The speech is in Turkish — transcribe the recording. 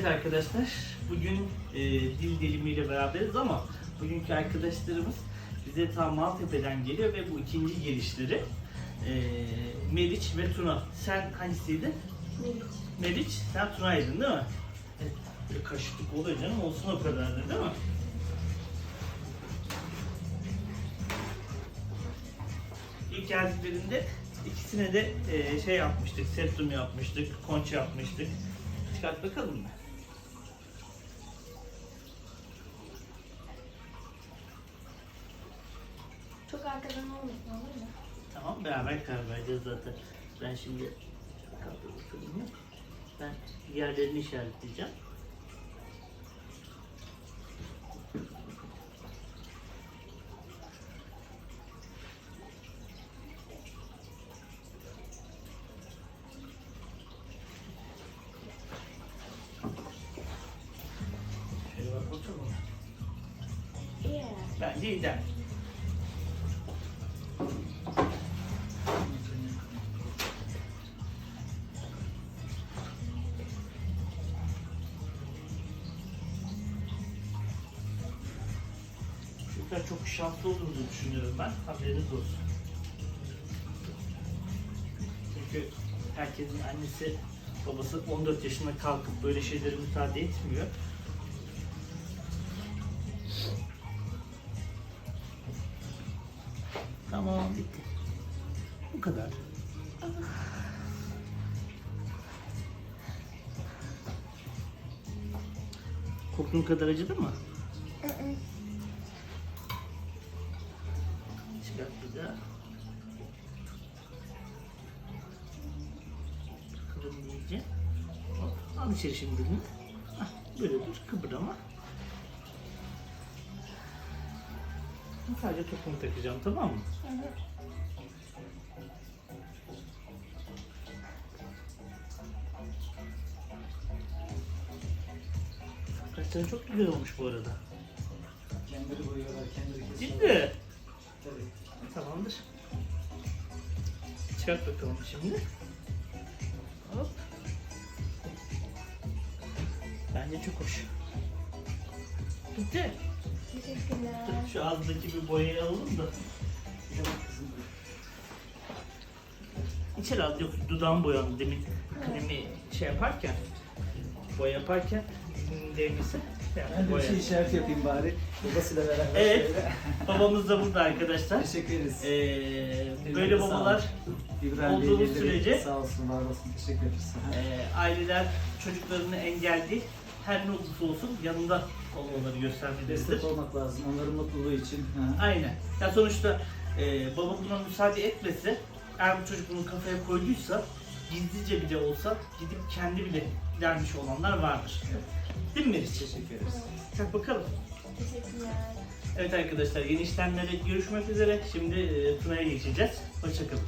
Evet arkadaşlar, bugün e, dil delimiyle beraberiz ama bugünkü arkadaşlarımız bize ta Maltepe'den geliyor ve bu ikinci gelişleri. E, Meriç ve Tuna. Sen hangisiydin? Meriç. Meriç, sen Tuna'ydın değil mi? Evet, böyle karışıklık oluyor canım, olsun o kadar da değil mi? İlk geldiklerinde ikisine de e, şey yapmıştık, septum yapmıştık, konça yapmıştık. Çıkart bakalım mı? Arkadan olmasın olur mu? Tamam beraber karar vereceğiz zaten. Ben şimdi kaldır bakalım. Ben yerlerini işaretleyeceğim. Şöyle bak. İyi. Bence ideal. Çocuklar çok şanslı olduğunuzu düşünüyorum ben. Haberiniz olsun. Çünkü herkesin annesi babası 14 yaşında kalkıp böyle şeylere müsaade etmiyor. Tamam bitti. Bu kadar. Korktuğun kadar acıdı mı? İyice. Hop, Al içeri şimdi dilini. Hah, Böyle dur kıpırdama. Sadece topumu takacağım tamam mı? Saçların çok güzel olmuş bu arada. Kendileri boyuyorlar, kendileri kesiyorlar. Ciddi. Çıkart bakalım şimdi. Hop. Bence çok hoş. Bitti. Teşekkürler. Dur, Şu ağızdaki bir boyayı alalım da. Bir bak kızım. İçeri al. Yok dudağım boyandı demin. Kalemi şey yaparken, boya yaparken değmesi. Ben Yani de bir şey işaret yapayım bari. Babasıyla beraber Evet. şöyle. Babamız da burada arkadaşlar. Teşekkür ederiz. Ee, böyle babalar İbrahim olduğumuz Bey'leri sürece- sağ olsun, var olsun. Teşekkür ederiz. Ee, aileler çocuklarını engelli her ne olursa olsun yanında olmaları göstermelidir. Destek olmak lazım onların mutluluğu için. Ha. Aynen. Ya sonuçta e, baba buna müsaade etmese, eğer bu çocuk bunu kafaya koyduysa, gizlice bile olsa gidip kendi bile gidermiş olanlar vardır. Evet. Değil mi Meriç? Teşekkür ederiz. Kalk bakalım. Teşekkürler. Evet arkadaşlar yeni işlemlere görüşmek üzere. Şimdi e, Tuna'ya geçeceğiz. Hoşçakalın.